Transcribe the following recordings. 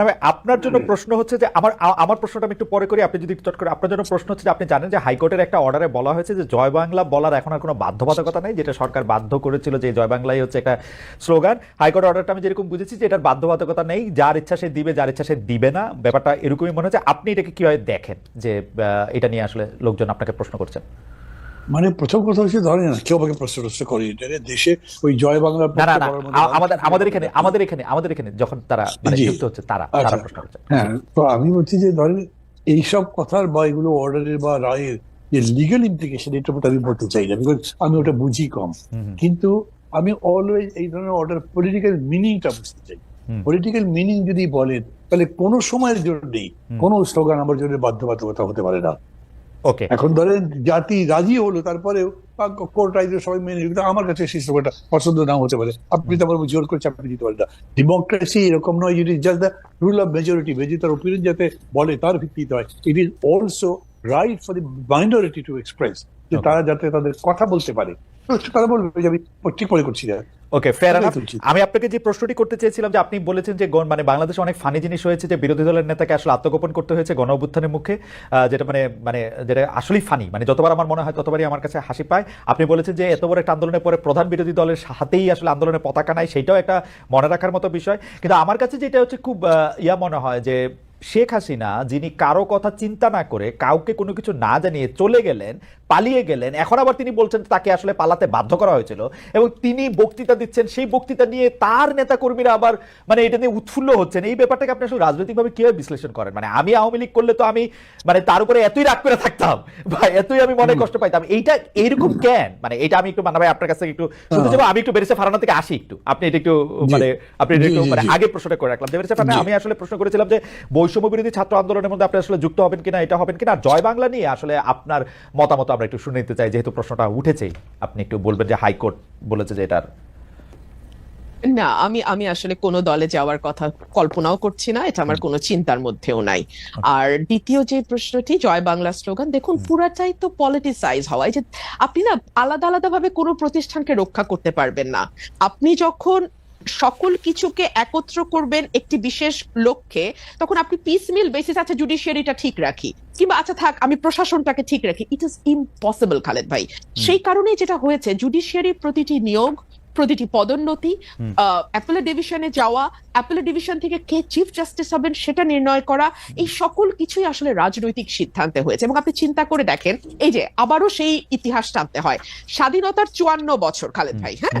তবে আপনার জন্য প্রশ্ন হচ্ছে যে আমার আমার প্রশ্নটা আমি একটু পরে করি আপনি যদি চট করে আপনার জন্য প্রশ্ন হচ্ছে যে আপনি জানেন যে হাইকোর্টের একটা অর্ডারে বলা হয়েছে যে জয় বাংলা বলার এখন আর কোনো বাধ্যবাধকতা নেই যেটা সরকার বাধ্য করেছিল যে জয় বাংলাই হচ্ছে একটা স্লোগান। হাইকোর্ট অর্ডারটা আমি যেরকম বুঝেছি যে এটার বাধ্যবাধকতা নেই যার ইচ্ছা সে দিবে যার ইচ্ছা সে দিবে না। ব্যাপারটা এরকমই মনে হচ্ছে। আপনি এটাকে কীভাবে দেখেন যে এটা নিয়ে আসলে লোকজন আপনাকে প্রশ্ন করছেন? মানে প্রথম কথা হচ্ছে ধরেন না কেউ আমাকে প্রশ্ন টশ্ন করে দেশে ওই জয় বাংলা আমাদের আমাদের এখানে আমাদের এখানে আমাদের এখানে যখন তারা মানে যুক্ত হচ্ছে তারা আচ্ছা। তারা প্রশ্ন করছে। হ্যাঁ তো আমি বলছি যে ধরেন এইসব কথার বা এগুলো অর্ডারের বা রায়ের যে লিগাল ইমপ্লিকেশন এটার উপর আমি বলতে চাই না। বিকজ আমি ওটা বুঝি কম। কিন্তু আমি অলওয়েজ এই ধরনের অর্ডার পলিটিক্যাল মিনিংটা বুঝতে চাই। পলিটিক্যাল মিনিং যদি বলেন তাহলে কোনো সময়ের জন্যই কোনো স্লোগান আমার জন্য বাধ্যবাধকতা হতে পারে না। ওকে এখন ধরেন জাতি রাজি হলো তারপরেও কোর্ট সবাই মেনে নিল। আমার কাছে সেই পছন্দ নাও হতে পারে। আপনি তো আমার জোর করছে আপনি দিতে পারেন না। ডেমোক্রেসি এরকম নয় it is just the rule of majority মেজরিটার opinion যাতে বলে তার ভিত্তিতে হয়। It is also right for the minority to express যে তারা যাতে তাদের কথা বলতে পারে। তারা বলবে যে আমি ঠিক মনে করছি না ওকে ফেয়ার। আমি আপনাকে যে প্রশ্নটি করতে চেয়েছিলাম যে আপনি বলেছেন যে মানে বাংলাদেশে অনেক ফানি জিনিস হয়েছে যে বিরোধী দলের নেতাকে আসলে আত্মগোপন করতে হয়েছে গণ অভ্যুত্থানের মুখে আহ, যেটা মানে মানে যেটা আসলেই ফানি মানে যতবার আমার মনে হয় ততবারই আমার কাছে হাসি পায়। আপনি বলেছেন যে এত বড় একটা আন্দোলনের পরে প্রধান বিরোধী দলের হাতেই আসলে আন্দোলনের পতাকা নাই সেটাও একটা মনে রাখার মতো বিষয়। কিন্তু আমার কাছে যেটা হচ্ছে খুব ইয়া মনে হয় যে শেখ হাসিনা যিনি কারও কথা চিন্তা না করে কাউকে কোনো কিছু না জানিয়ে চলে গেলেন পালিয়ে গেলেন এখন আবার তিনি বলছেন তাকে আসলে পালাতে বাধ্য করা হয়েছিল এবং তিনি বক্তৃতা দিচ্ছেন সেই বক্তৃতা নিয়ে তার নেতা কর্মীরা আবার মানে এটা নিয়ে উৎফুল্ল হচ্ছেন। এই ব্যাপারটাকে আপনি আসলে রাজনৈতিকভাবে কীভাবে বিশ্লেষণ করেন? মানে আমি আওয়ামী লীগ করলে তো আমি মানে তার উপরে এতই রাগ করে থাকতাম বা এতই আমি মনে কষ্ট পাইতাম। এইটা এরকম কেন? মানে এটা আমি একটু মানা ভাই আপনার কাছে একটু শুনতে চাবো আমি একটু বেরেসে ফারানা থেকে আসি একটু। আপনি এটা একটু মানে আপনি এটা একটু মানে আগে প্রশ্নটা করে রাখলাম। বেরেসে ফারানা আমি আসলে প্রশ্ন করেছিলাম যে বৈষম্য বিরোধী ছাত্র আন্দোলনের মধ্যে আপনি আসলে যুক্ত হবেন কিনা এটা হবেন কিনা জয় বাংলা নিয়ে আসলে আপনার মতামত আমরা একটু শুনে নিতে চাই যেহেতু প্রশ্নটা উঠেছেই আপনি একটু বলবেন যে হাইকোর্ট বলেছে যে এটার না আমি আমি আসলে কোনো দলে যাওয়ার কথা কল্পনাও করছি না এটা আমার কোনো চিন্তার মধ্যেও নাই। আর দ্বিতীয় যে প্রশ্নটি জয় বাংলা স্লোগান দেখুন পুরাটাই তো পলিটিসাইজ হওয়া। এই যে আপনি না আলাদা আলাদা ভাবে কোনো প্রতিষ্ঠানকে রক্ষা করতে পারবেন না। আপনি যখন সকল কিছুকে একত্র করবেন একটি বিশেষ লক্ষ্যে তখন আপনি পিস মিল বেসিস আছে জুডিশিয়ারিটা ঠিক রাখি। কিংবা আচ্ছা থাক আমি প্রশাসনটাকে ঠিক রাখি। ইট ইজ ইম্পসিবল খালেদ ভাই। সেই কারণেই যেটা হয়েছে জুডিশিয়ারির প্রতিটি নিয়োগ প্রতিটি পদোন্নতি অ্যাপেলের ডিভিশনে যাওয়া অ্যাপেলের ডিভিশন থেকে কে চিফ জাস্টিস হবেন সেটা নির্ণয় করা এই সকল কিছুই আসলে রাজনৈতিক সিদ্ধান্তে হয়েছে। এবং আপনি চিন্তা করে দেখেন এই যে আবারও সেই ইতিহাস টানতে হয়। স্বাধীনতার চুয়ান্ন বছর খালেদ ভাই হ্যাঁ?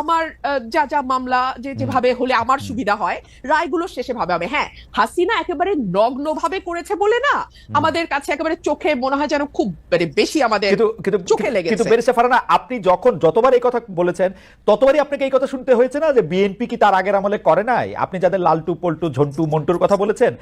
আমার যা যা মামলা যে যেভাবে হলে আমার সুবিধা হয় রায়গুলো শেষে ভাবে হবে। হ্যাঁ হাসিনা একেবারে নগ্ন ভাবে করেছে বলে না আমাদের কাছে একেবারে চোখে মনে হয় যেন খুব মানে বেশি আমাদের চোখে লেগেছে। কিন্তু বেরেসে ফারানা আপনি যখন যতবার এই কথা বলেছেন ততবারই আপনাকে এই কথা শুনতে হয়েছে না যে বিএনপি কি তার আগের আমলে করে নাই? আপনি যাদের লালটু পল্টু ঝন্টু মন্টুর কথা বলেছেন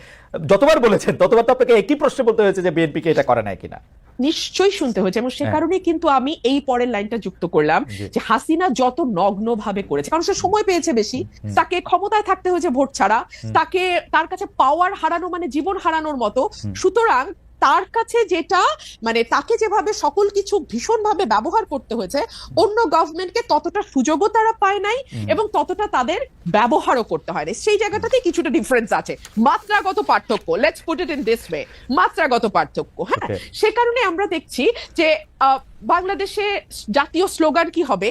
যতবার বলেছেন ততবার তো আপনাকে একই প্রশ্ন বলতে হয়েছে যে বিএনপি কে এটা করে নাই কিনা। নিশ্চয়ই শুনতে হয়েছে এবং সে হ্যাঁ। কারণে কিন্তু আমি এই পরের লাইনটা যুক্ত করলাম যে হাসিনা যত নগ্ন ভাবে করেছে। কারণ সে সময় পেয়েছে বেশি। তাকে ক্ষমতায় থাকতে হয়েছে ভোট ছাড়া। তাকে তার কাছে পাওয়ার হারানো মানে জীবন হারানোর মতো। সুতরাং তার কাছে যেটা মানে তাকে যেভাবে সকল কিছু ভীষণভাবে ব্যবহার করতে হয়েছে অন্য গভর্নমেন্টকে ততটা সুযোগও তারা পায় নাই এবং ততটা তাদের ব্যবহারও করতে হয় না সেই জায়গাটাতে কিছুটা ডিফারেন্স আছে। মাত্রাগত পার্থক্য let's put it in this way মাত্রাগত পার্থক্য হ্যাঁ? সে কারণে আমরা দেখছি যে বাংলাদেশে জাতীয় স্লোগান কি হবে?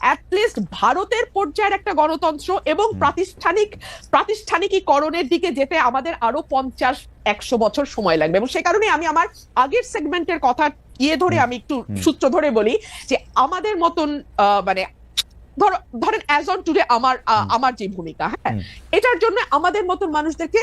অ্যাটলিস্ট ভারতের পর্যায়ের একটা গণতন্ত্র এবং প্রাতিষ্ঠানিক প্রাতিষ্ঠানিকীকরণের দিকে যেতে আমাদের আরও পঞ্চাশ একশো বছর সময় লাগবে। এবং সে কারণে আমি আমার আগের সেগমেন্টের কথা ইয়ে ধরে আমি একটু সূত্র ধরে বলি যে আমাদের মতন মানে ধরো ধরেন অ্যাজ অন টুডে আমার আমার যে ভূমিকা হ্যাঁ? এটার জন্য আমাদের মতন মানুষদেরকে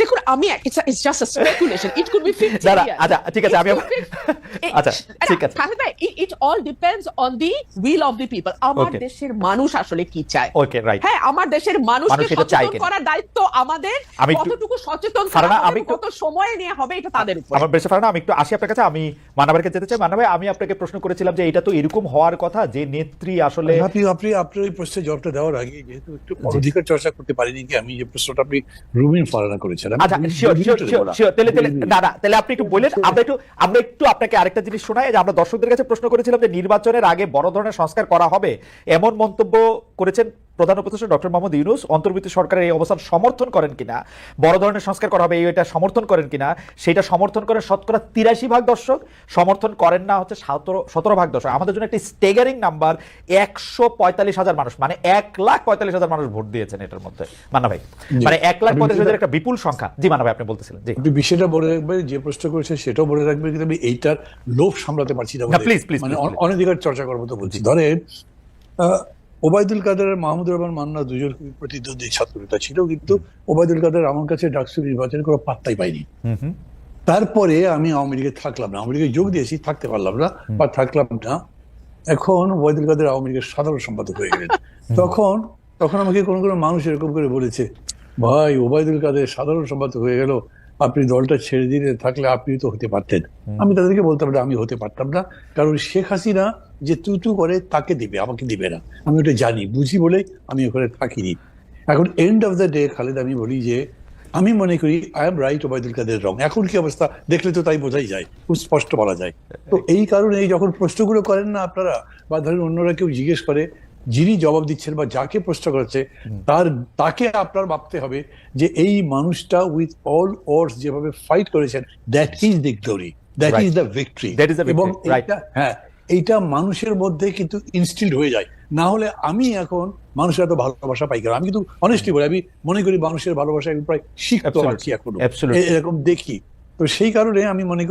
দেখুন আমি it's just a speculation it could be 50 দাদা আচ্ছা ঠিক আছে আমি আচ্ছা ঠিক আছে। খালেদ ভাই it all depends on the will of the people আমার দেশের মানুষ আসলে কি চায়? ওকে রাইট হ্যাঁ আমার দেশের মানুষকে সচেতন করার দায়িত্ব আমাদের। কতটুকু সচেতন হবে আমি কত সময় নিয়ে হবে এটা তাদের উপর। আমার বেশি ফারানা আমি একটু আসি আপনার কাছে আমি মানাবারকে যেতে চাই। মানাবাই আমি আপনাকে প্রশ্ন করেছিলাম যে এটা তো এরকম হওয়ার কথা যে নেত্রী আসলে আপনি আপনি আপনার ওই প্রশ্নের জবাবটা দেওয়ার আগে যেহেতু একটু অধিকার চর্চা করতে পারিনি কি আমি যে প্রশ্নটা আপনি রুমিন ফারানা করেছেন আচ্ছা শিওর শিওর শিওর শিওর তাহলে তাহলে রুমিন। না না তাহলে আপনি একটু বলেন আমরা একটু আমরা একটু আপনাকে আরেকটা জিনিস শোনাই যে আমরা দর্শকদের কাছে প্রশ্ন করেছিলাম যে নির্বাচনের আগে বড় ধরনের সংস্কার করা হবে এমন মন্তব্য করেছেন প্রধান উপদেষ্টা ডক্টর মোহাম্মদ ইউনুস অন্তর্বর্তী সরকারের এই অবস্থান সমর্থন করেন কিনা বড় ধরনের সংস্কার করা হবে এটা সমর্থন করেন কিনা সেটা সমর্থন করেন শতকরা তিরাশি ভাগ দর্শক সমর্থন করেন না হচ্ছে সতেরো সতেরো ভাগ দর্শক। আমাদের জন্য একটি স্টেগারিং নাম্বার একশো পঁয়তাল্লিশ হাজার মানুষ মানে এক লাখ পঁয়তাল্লিশ হাজার মানুষ ভোট দিয়েছেন এটার মধ্যে। মানা ভাই মানে এক লাখ পঁয়তাল্লিশ হাজার একটা বিপুল সংখ্যা। জি মানা ভাই আপনি বলতেছিলেন জি। আপনি বিষয়টা বলে রাখবেন যে প্রশ্ন করেছে সেটাও বলে রাখবেন কিন্তু আমি এইটার লোভ সামলাতে পারছি না please, please, মানে please, অন- চর্চা করব তো বলছি। ধরেন ওবায়দুল কাদের আর মাহমুদুর রহমান মান্না দুজন প্রতিদ্বন্দ্বী ছাত্রনেতা ছিল কিন্তু ওবায়দুল কাদের আমার কাছে ডাকসু নির্বাচনের কোনো পাত্তাই পাইনি তারপরে আমি আওয়ামী লীগে থাকলাম না আওয়ামী লীগে যোগ দিয়েছি থাকতে পারলাম না বা থাকলাম না। এখন ওবায়দুল কাদের আওয়ামী লীগের সাধারণ সম্পাদক হয়ে গেলেন। তখন তখন আমাকে কোন কোন মানুষ এরকম করে বলেছে ভাই ওবায়দুল কাদের সাধারণ সম্পাদক হয়ে গেল আপনি দলটা ছেড়ে দিয়ে থাকলে আপনি তো হতে পারতেন। আমি তাদেরকে বলতাম না আমি হতে পারতাম না। কারণ শেখ হাসিনা যে তু তু করে তাকে দিবে আমাকে দিবে না। আমি ওটা জানি বুঝি বলে আমি ওখানে থাকিনি। এখন end of the day Khaled আমি বলি যে আমি মনে করি I am right Obaidul Quader wrong এখন কি অবস্থা? দেখলে তো তাই বোঝাই যায় খুব স্পষ্ট বলা যায়। তো এই কারণে যখন প্রশ্নগুলো করেন না আপনারা বা ধরেন অন্যরা কেউ জিজ্ঞেস করে যিনি জবাব দিচ্ছেন বা যাকে প্রশ্ন করেছে তার তাকে আপনার ভাবতে হবে যে এই মানুষটা উইথ অল ওয়ার্স যেভাবে ফাইট করেছেন that is the glory that is the victory এবং হ্যাঁ এইটা মানুষের মধ্যে কিন্তু ইনস্টিল্ড হয়ে যায়। না হলে আমি এখন মানুষের এত ভালোবাসা পাই কেন? আমি কিন্তু অনেস্টলি বলি আমি মনে করি মানুষের ভালোবাসা আমি প্রায় শিখতে. পারছি এখনও। এরকম দেখি। তো সেই কারণে আমি মনে করি